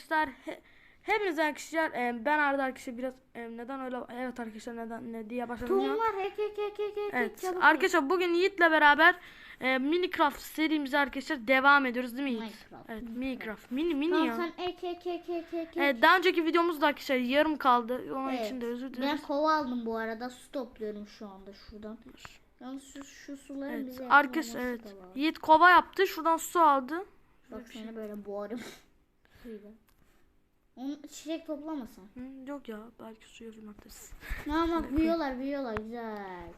arkadaşlar. He, hepinize arkadaşlar. e, ben Arda arkadaşlar biraz e, neden öyle evet arkadaşlar neden ne diye başladım. ya. Tohum var. Ek ek ek ek ek. Evet. Çabuk Arkadaşlar bugün Yiğit'le beraber e, Minecraft serimize arkadaşlar devam ediyoruz değil mi Yiğit? Minecraft, Evet, Minecraft. Mini mini Tamam ya. sen ek ek ek ek ek. Evet, daha önceki videomuzda arkadaşlar yarım kaldı. Onun Evet. için de özür Ben dileriz. kova aldım bu arada. Su topluyorum şu anda şuradan. Yalnız şu, şu suları Evet. bize olması evet. Yiğit kova yaptı. Şuradan su aldı. Bak seni böyle boğarım. Onu çiçek toplamasan. Hı, yok ya belki suya atarız. Ne ama büyüyorlar büyüyorlar güzel.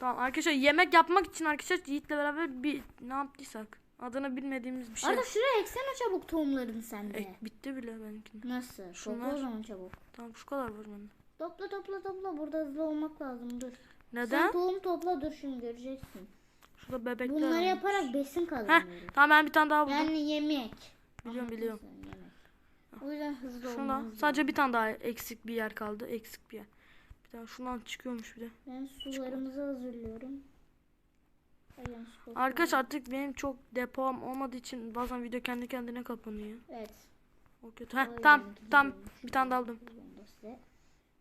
Tamam arkadaşlar yemek yapmak için arkadaşlar Yiğit'le beraber bir ne yaptıysak adını bilmediğimiz bir şey. Arada şuraya eksene çabuk tohumlarını sende. Ek, bitti bile benimki. Nasıl? Şunlar. Topla o zaman çabuk. Tamam şu kadar var bende. Topla topla topla. Burada hızlı olmak lazım dur. Sen Neden? tohum topla dur şimdi göreceksin. Şurada bebekler Bunları var. yaparak besin Heh, kazanıyoruz. tamam ben bir tane daha buldum. Yani yemek. biliyorum biliyorum. Anlatırsan Yemek. O yüzden hızlı olmamız lazım. sadece bir tane daha eksik bir yer kaldı. Eksik bir yer. Bir tane şundan çıkıyormuş bir de. Ben sularımızı hazırlıyorum. Aynen, su topluyorum. Arkadaşlar artık benim çok depom olmadığı için bazen video kendi kendine kapanıyor. Evet. O kötü. Heh, tamam güzelmiş. bir tane daha aldım.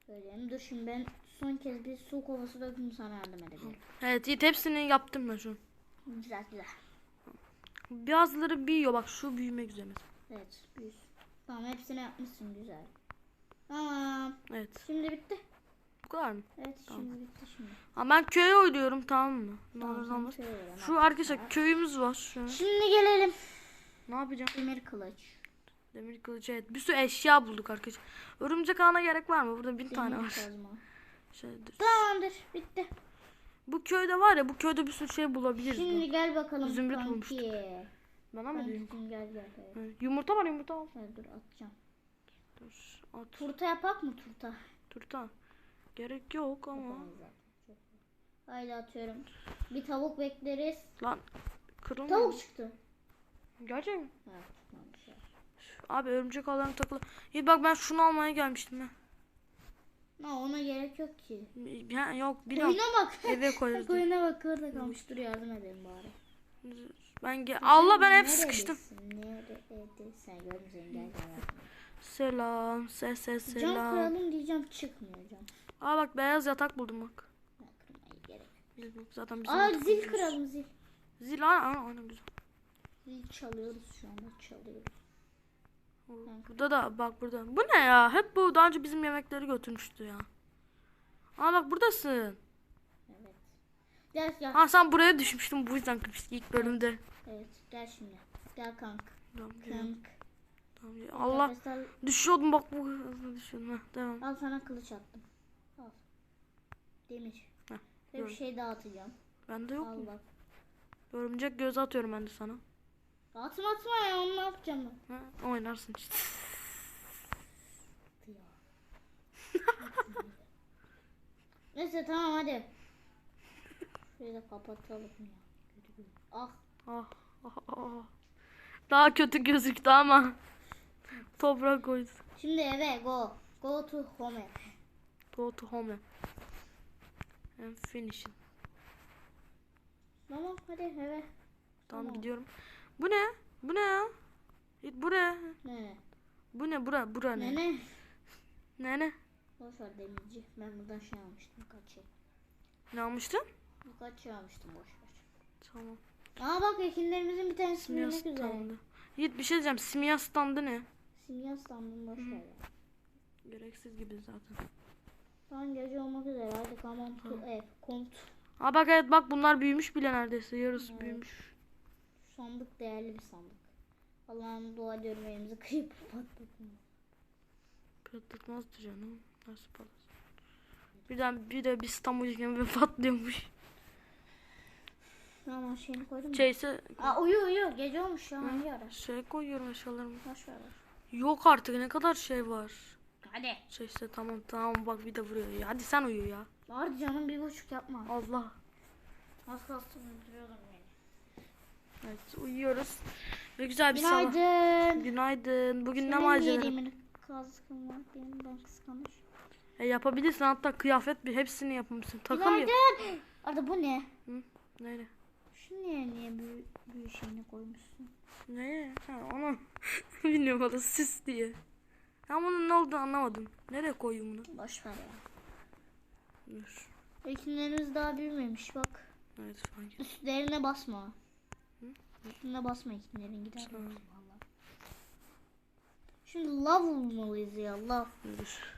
Söyleyeyim. Dur şimdi ben son kez bir su kovası döküm sana yardım edebilirim. Evet Yiğit hepsini yaptım ben şu an. Güzel güzel. Bazıları büyüyor bak şu büyümek üzere. Evet. Büyüsün. Tamam hepsini yapmışsın güzel. Tamam. Evet Şimdi bitti. bu kadar mı? Evet şimdi bitti şimdi. Ha, ben köye oynuyorum tamam mı? Tamam, şöyle yap. Şu arkadaşlar köyümüz var an. Şimdi gelelim. Ne yapacağım? Demir kılıç. Demir kılıcı evet. Bir sürü eşya bulduk arkadaşlar. Örümcek ağına gerek var mı? Burada bin Demir tane var. kazma. Şeydir. Tamamdır bitti. Bu köyde var ya bu köyde bir sürü şey bulabiliriz. Şimdi bu. gel bakalım Zümrüt bulmuştuk. Bana mı diyorsun? Gel gel gel. Evet. Yumurta var yumurta al. Gel dur atacağım. Dur at. Turta yapak mı turta? Turta. Gerek yok ama. Yapamayız zaten. Çok iyi. Haydi atıyorum. Bir tavuk bekleriz. Lan kırılmıyor. Tavuk çıktı. Gerçek mi? Evet ya. Abi örümcek ağlarına takılı. İyi bak ben şunu almaya gelmiştim ben. Ha, ona gerek yok ki. Ya, yok biliyorum. Koyuna bak. Eve koyarız diye. Koyuna bak orada kalmış. Dur yardım edelim bari. Ben ge- Allah ben hep sıkıştım. Gel gel. Selam. Ses ses Cam selam. kıralım diyeceğim çıkmıyor cam. Aa bak beyaz yatak buldum bak. Zaten bizim Aa zil bulmuş. kıralım zil. Zil aa, aa, aynen güzel. Zil çalıyoruz şu anda çalıyoruz. Burada da bak burada. Bu ne ya? Hep bu daha önce bizim yemekleri götürmüştü ya. Aa bak buradasın. Evet. Gel gel. Ha sen buraya düşmüştün bu yüzden ilk bölümde. Evet gel şimdi. Gel kank. Tamam, geliyorum. Kank. Tamam, gel- Allah Arkadaşlar, düşüyordum bak bu hızlı düşüyordum. Heh, devam. Al sana kılıç attım. Al. Demir. Heh, Ve bir şey daha atacağım. Bende yok Al mu? bak. Örümcek göz atıyorum ben de sana. Atma atma ya onu ne yapacağım ben? Ha, oynarsın işte. Neyse tamam hadi. Da kapatalım ya. Ah Ah, ah, ah. Daha kötü gözüktü ama. Toprak koydu. şimdi eve go. Go to home. Go to home. And finishing. Tamam hadi eve. Tamam, Tamam. gidiyorum. Bu ne? Bu ne ya? Git buraya. Ne? Bu ne? Bura, bura ne? Ne ne? Ne ne? Boş ver demirci. Ben buradan şey almıştım kaç şey. Ne almıştın? Birkaç şey almıştım boş ver. Tamam. Aa bak ekinlerimizin bir tanesi Simya büyümek üzere. Yiğit bir şey diyeceğim. Simya standı ne? Simya standım boş ver. Gereksiz gibi zaten. Tamam gece olmak üzere come on to ev. To. Aa bak evet bak bunlar büyümüş bile neredeyse. Yarısı Evet. büyümüş. Sandık değerli bir sandık. Allah'ım dua ediyorum evimizi kıyıp patlatma. Patlatmazdı canım. Nasıl? Birden bir de bir İstanbul gibi patlıyormuş. Tamam şeyini koydum? Şeyse Aa uyu uyu gece olmuş ya hangi ara? şey koyuyorum eşyalarımı. Boş ver. Yok artık ne kadar şey var. Hadi. Şeyse tamam tamam bak bir de vuruyor. Ya. Hadi sen uyu ya. Var canım bir buçuk yapma. Allah. Az kalsın öldürüyordum beni. Evet uyuyoruz. Ve güzel bir sabah. Günaydın. Günaydın. Bugün ne demir kaskın var benim ben kıskanır. E, yapabilirsin hatta kıyafet bir hepsini yapmışsın. Takım yap. Günaydın. Arada bu ne? Hı? Neyle? Şu niye niye büyü, büyü şeyini koymuşsun? Ne? Ha, onu bilmiyorum o da süs diye. Ben bunun ne olduğunu anlamadım. Nereye koyayım bunu? Boş ver ya. Dur. Ekinlerimiz daha büyümemiş bak. Evet et. Üstlerine basma. Üstüne basma ekinlerin gider. Tamam. Vallahi. Şimdi lav bulmalıyız ya lav. Dur.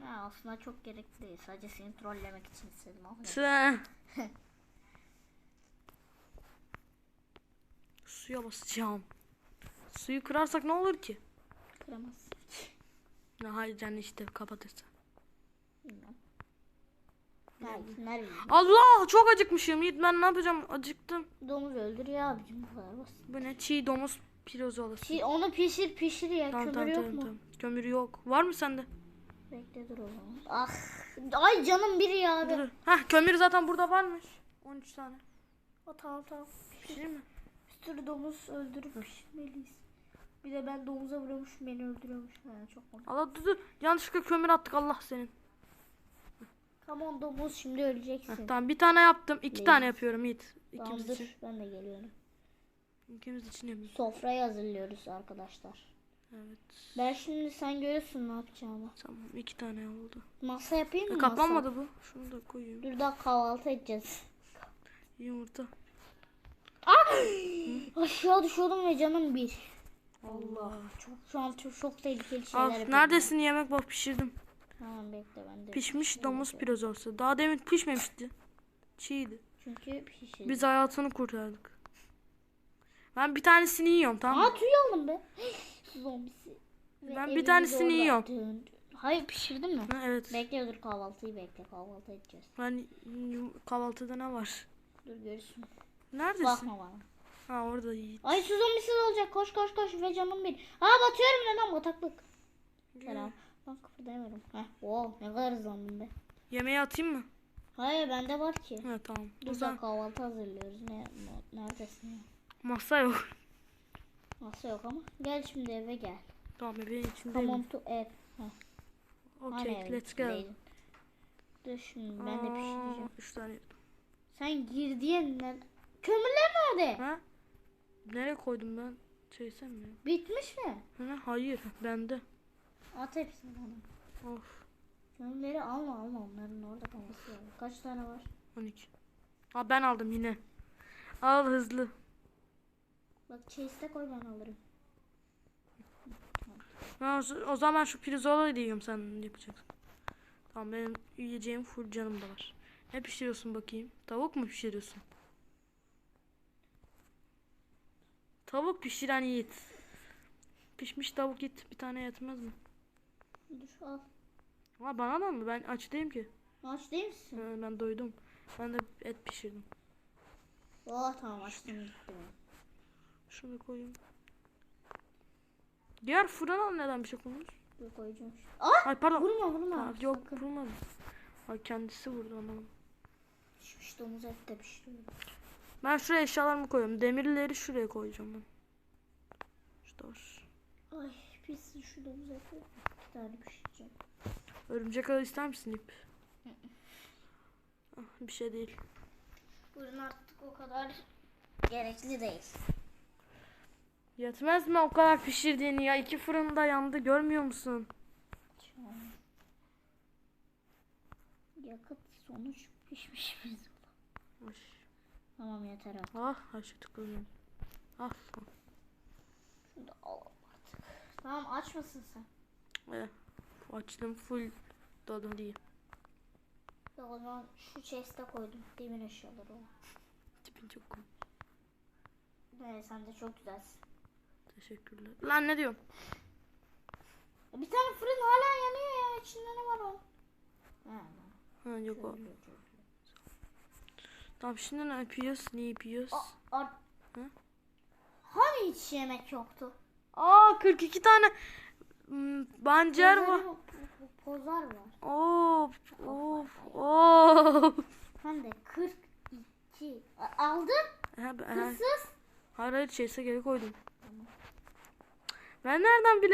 Ya aslında çok gerekli değil. Sadece seni trollemek için istedim. Sen. Suya basacağım. Suyu kırarsak ne olur ki? Kıramazsın. Ne hayır canım işte kapatırsa. Bilmem. Ha, ekinler büyüyor. Allah çok acıkmışım. Yiğit ben ne yapacağım? Acıktım. Domuz öldür ya abicim bu kadar basit. Bu ne? Çiğ domuz pirozolası. Pi- onu pişir pişir ya. Tamam Kömür tamam yok tamam, mu? tamam. Kömür yok. Var mı sende? Bekle dur o zaman. Ah. Ay canım biri ya abi. Dur. Hah kömür zaten burada varmış. 13 tane. O tamam tamam. Pişirir mi? Sürü domuz öldürüp pişirmeliyiz. Bir de ben domuza vuruyormuş beni öldürüyormuş. Ha, çok komik. Allah dur dur. Yanlışlıkla kömür attık Allah senin. Come on domuz şimdi Heh, öleceksin. tamam bir tane yaptım. iki Neyse. tane yapıyorum Yiğit. Tamam İkimiz dur için. ben de geliyorum. İkimiz için yapıyorum. Sofrayı hazırlıyoruz arkadaşlar. Evet. Ben şimdi sen görürsün ne yapacağımı. Tamam iki tane oldu. Masa yapayım E, mı? kaplanmadı bu. Şunu da koyayım. Masa? Dur daha kahvaltı edeceğiz. Yumurta. Aşağı düşüyordum ve canım bir. Allah. Çok şu an çok, çok tehlikeli şeyler Al neredesin yemek bak pişirdim. Tamam bekle ben de. Pişmiş domuz pirzosu. Daha demin pişmemişti. Çiğdi. Çünkü pişirdim. Biz hayatını kurtardık. Ben bir tanesini yiyorum tamam mı? Aa tüy aldım be. Zombisi. Ve Ben bir tanesini yiyorum. döndü. Hayır pişirdin mi? Ha, evet. Bekle dur kahvaltıyı bekle kahvaltı edeceğiz. Ben kahvaltıda ne var? Dur görürsün. Neredesin? Bakma bana. Ha orada Yiğit. Ay su zombisi de olacak koş koş koş ve canım bir. Aa batıyorum neden bataklık. Selam. Ben kıpırdayamıyorum. Heh wow ne kadar hızlandım be. Yemeği atayım mı? Hayır bende var ki. Ha tamam. Dur zaman kahvaltı hazırlıyoruz. Ne, ne- neredesin ya? masa yok. Nasıl yok ama. Gel şimdi eve gel. Tamam evin içindeyim. on to ev. Hani Okay let's go. Dur şimdi ben de pişireceğim. Aa, Üç tane. Sen girdiğin ne? Kömürler nerede? Ha? Nereye koydum ben? Sen mi? Bitmiş mi? Ha, hayır bende. At hepsini bana. Of Kömürleri alma alma onların orada kalması lazım. Kaç tane var? 12. Ha ben aldım yine. Al hızlı. Bak chase'de koy ben alırım. Ha, o- o zaman şu pirzolayı da yiyorum sen yapacaksın. Tamam benim yiyeceğim full canım da var. Ne pişiriyorsun bakayım? Tavuk mu pişiriyorsun? Tavuk pişiren Yiğit. Pişmiş tavuk Yiğit bir tane yetmez mi? Dur al. Ama bana da mı? Ben aç değilim ki. Aç değil misin? Ha, ben doydum. Ben de et pişirdim. Oh tamam açtım. Şunu koyayım. Diğer fırına neden bir şey koymuş? Dur koyacağım. Aa! Ay pardon. Vurma vurma. Ha, yok vurmadı. Ay kendisi vurdu onu. Pişmiş domuz et de pişiriyorum. Ben şuraya eşyalarımı koyuyorum. Demirleri şuraya koyacağım ben. Şurada var. Ay pis şu domuz eti. İki tane pişireceğim. Örümcek ağı ister misin ip? Ah, bir şey değil. Fırın artık o kadar gerekli değil. Yetmez mi o kadar pişirdiğini ya? İki fırında yandı görmüyor musun? Yakıt sonuç pişmiş biz. Ay. Tamam yeter artık. Ah, şu tıklıyorum. Ah, Şunu da alalım artık. Tamam aç mısın sen? eh. Açtım full dolu değil. Ya o zaman şu chest'e koydum. Demir eşyaları o. Tipin çok komik. Evet sen de çok güzelsin. Teşekkürler. Lan ne diyorsun? Ya Bir tane fırın hala yanıyor ya. İçinde ne var o? Ha, Ha yok o. şöyle. Tamam şimdi ne yapıyoruz? Ne yapıyoruz? Aa. Hı? Hani hiç yemek yoktu? Aa 42 tane hmm, bancer var. Pozar- var. Of of of. Hem de 42. A- Aldın? Ha, ben- Hırsız. hayır hayır şeyse geri koydum. Ben nereden bileyim?